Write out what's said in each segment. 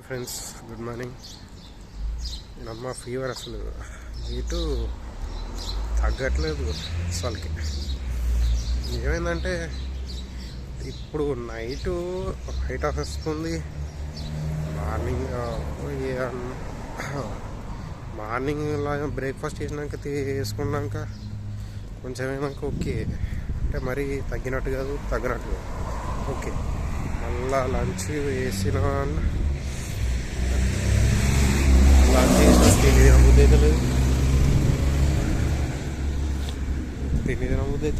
Hi friends good morning. నేనమ్మ fever అసలు. ఇటు తగ్గట్లేదు అసలుకి ఏమైందంటే ఇప్పుడు నైటు నైట్ ఆఫ్ వస్తుంది మార్నింగ్ మార్నింగ్ లాగా బ్రేక్ఫాస్ట్ చేసినాక తీసుకున్నాక కొంచెం ఏమైనాక ఓకే. అంటే మరీ తగ్గినట్టు కాదు తగ్గినట్టు కాదు. ఓకే. మళ్ళా లంచ్ వేసిన లంచ్ చేసిన తిని లేదు తిని తినబుద్ధి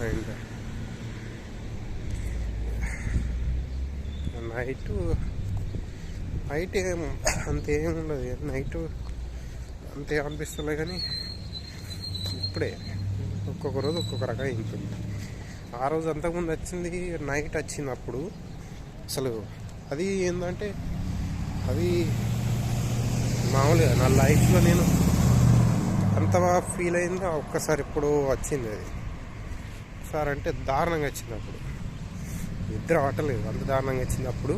అయితే అండ్ నైట్ నైట్ ఏం అంత ఏం ఉండదు. నైట్ అంతే అనిపిస్తలే కానీ ఇప్పుడే ఒక్కొక్క రోజు ఒక్కొక్క రకంగా ఉంటుంది ఆ రోజు అంతకుముందు వచ్చింది నైట్ వచ్చింది అప్పుడు అసలు అది ఏంటంటే అది మామూలుగా నా లైఫ్లో నేను అంత బాగా ఫీల్ అయిందో ఒక్కసారి ఇప్పుడు వచ్చింది అది. ఒకసారి అంటే దారుణంగా వచ్చింది అప్పుడు నిద్ర ఆటలేదు అంత దారుణంగా వచ్చింది అప్పుడు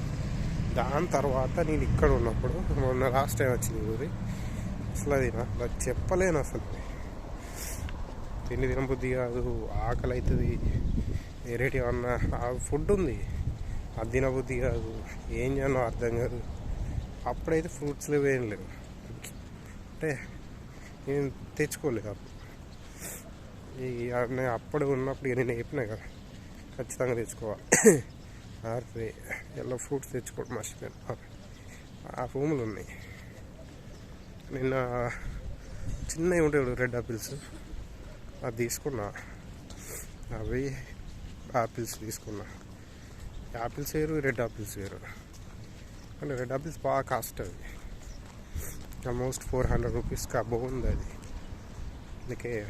దాని తర్వాత నేను ఇక్కడ ఉన్నప్పుడు మొన్న లాస్ట్ టైం వచ్చింది ఊరి అసలు అది నాకు చెప్పలేను అసలు. తిండి తినబుద్ధి కాదు ఆకలి అవుతుంది వెరైటీ ఏమన్నా ఫుడ్ ఉంది. అది తినబుద్ధి కాదు ఏం చేయనో అర్థం కాదు. అప్పుడైతే ఫ్రూట్స్ లేవు ఏం లేవు. అంటే నేను తెచ్చుకోలేదు అప్పుడు ఈ నేను అప్పుడు ఉన్నప్పుడు నేను చెప్పినా కదా. ఖచ్చితంగా తెచ్చుకోవాలి ఆర్పి ఎల్లో ఫ్రూట్స్ తెచ్చుకోవడం మర్చిపోయాను. ఆ రూములు ఉన్నాయి. నిన్న చిన్నవి ఉంటాయి రెడ్ ఆపిల్స్. అది తీసుకున్నా. అవి ఆపిల్స్ తీసుకున్నా. యాపిల్స్ వేరు రెడ్ ఆపిల్స్ వేరు. అంటే రెడ్ ఆపిల్స్ బాగా కాస్ట్ అవి. ఆల్మోస్ట్ ఫోర్ హండ్రెడ్ రూపీస్కి అబోవ్ ఉంది అది అందుకే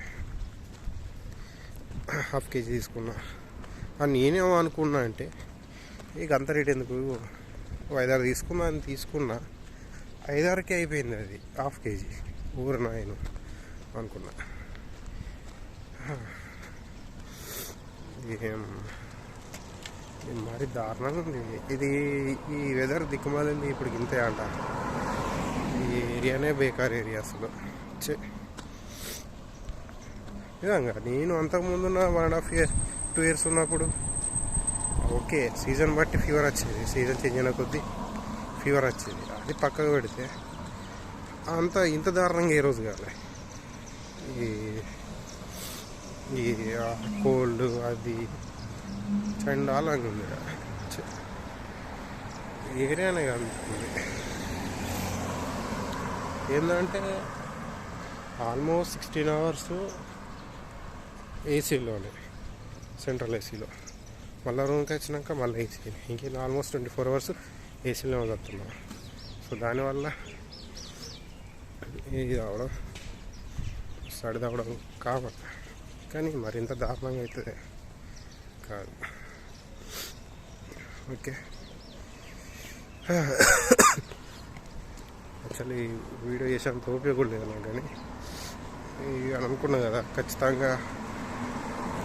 హాఫ్ కేజీ తీసుకున్నా. అని నేనేమో అనుకున్నా అంటే ఇక అంత రేట్ ఎందుకు? ఐదారు తీసుకున్నా అని తీసుకున్నా. ఐదారుకే అయిపోయింది అది హాఫ్ కేజీ ఊరు నాయను అనుకున్నా. ఏం ఇది మరి దారుణంగా ఉంది. ఇది ఈ వెదర్ దిక్కుమాలింది ఇప్పుడు ఇంతే అంట. ఏరియానే బేకార్ ఏరియా అసలు. ఛే. నిజంగా నేను అంతకుముందు one and half year two years ఉన్నప్పుడు ఓకే సీజన్ బట్టి ఫీవర్ వచ్చేది. సీజన్ చేంజ్ అయిన కొద్దీ ఫీవర్ వచ్చేది. అది పక్కకు పెడితే అంత ఇంత దారుణంగా ఏ రోజు కాలే. ఈ ఈ కోల్డ్ అది చండాలంగా ఉంది. ఏరియానే కనిపిస్తుంది ఏంటంటే ఆల్మోస్ట్ సిక్స్టీన్ అవర్స్ ఏసీలోనే సెంట్రల్ ఏసీలో. మళ్ళీ రూమ్కి వచ్చినాక మళ్ళీ ఏసీ. ఇంకేం ఆల్మోస్ట్ ట్వంటీ ఫోర్ అవర్స్ ఏసీలో వదులుతున్నాం సో దానివల్ల ఇది అవడం సడి అవడం కావాలి కానీ మరింత దారుణంగా అవుతుంది. కాదు. ఓకే. యాక్చువల్లీ వీడియో చేసేంత ఓపిక కూడా లేదు నాకు కానీ ఇక అనుకున్నా కదా ఖచ్చితంగా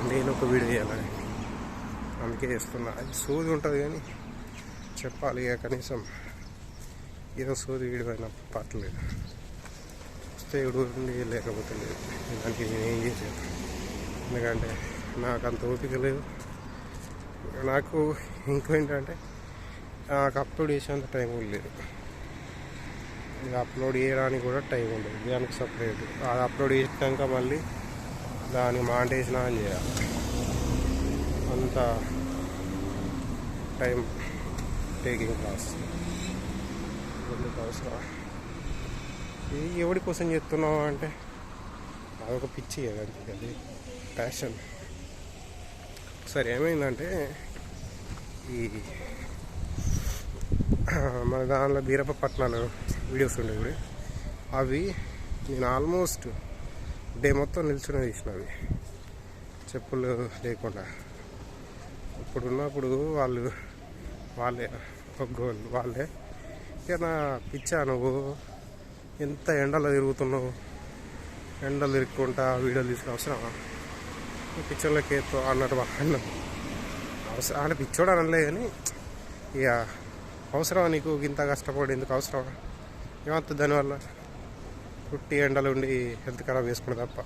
నేను ఒక వీడియో చేయాలని అందుకే చేస్తున్నా. అది సోది ఉంటుంది కానీ చెప్పాలి ఇక కనీసం. ఏదో సోది వీడియో అయినా పర్లేదు. వస్తే ఉండి లేకపోతే లేదు. దానికి నేను ఏం చేసేది ఎందుకంటే నాకు అంత ఓపిక లేదు. నాకు ఇంకేంటంటే నాకు అప్లోడ్ చేసేంత టైం కూడా లేదు. ఇది అప్లోడ్ చేయడానికి కూడా టైం ఉండదు. దానికి సపరేట్ అది అప్లోడ్ చేసినాక మళ్ళీ దానికి మాంటేసిన అని చేయాలి. అంత టైం టేకింగ్ క్లాస్ ఎందుకు అవసరం? ఎవడి కోసం చెప్తున్నావు అంటే అదొక పిచ్చి అంతే. అది ప్యాషన్ సరే ఏమైందంటే ఈ మన దానిలో బీరప్ప పట్నాలు వీడియోస్ ఉండేవి అవి నేను ఆల్మోస్ట్ డే మొత్తం నిల్చునే తీసినవి చెప్పులు లేకుండా. ఇప్పుడు ఉన్నప్పుడు వాళ్ళు వాళ్ళే గోల్ వాళ్ళే. ఇక నా పిచ్చా నువ్వు ఎంత ఎండలో తిరుగుతున్నావు? ఎండలు తిరుగుకుంటా వీడియోలు తీసుకుని అవసరమా? ఏతో అన్నట్టు అన్నాం. అవసరం అంటే పిచ్చోడు అనలే కానీ ఇక అవసరమా నీకు? ఇంత కష్టపడి ఎందుకు అవసరమా? ఏమవుతుంది దానివల్ల పుట్టి ఎండలు ఉండి హెల్త్ ఖరాబ్ చేసుకుని తప్ప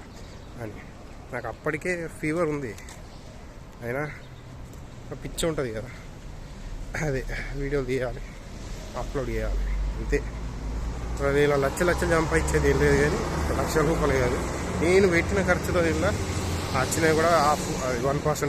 అని. నాకు అప్పటికే ఫీవర్ ఉంది. అయినా పిచ్చి ఉంటుంది కదా. అదే వీడియోలు తీయాలి అప్లోడ్ చేయాలి అంతే. వీళ్ళ ఇలా లక్ష లక్షలు సంపాదించేది ఏం లేదు కానీ లక్ష రూపాయలు కాదు. నేను పెట్టిన ఖర్చులో ఇలా వచ్చినవి కూడా హాఫ్ వన్ పర్సెంట్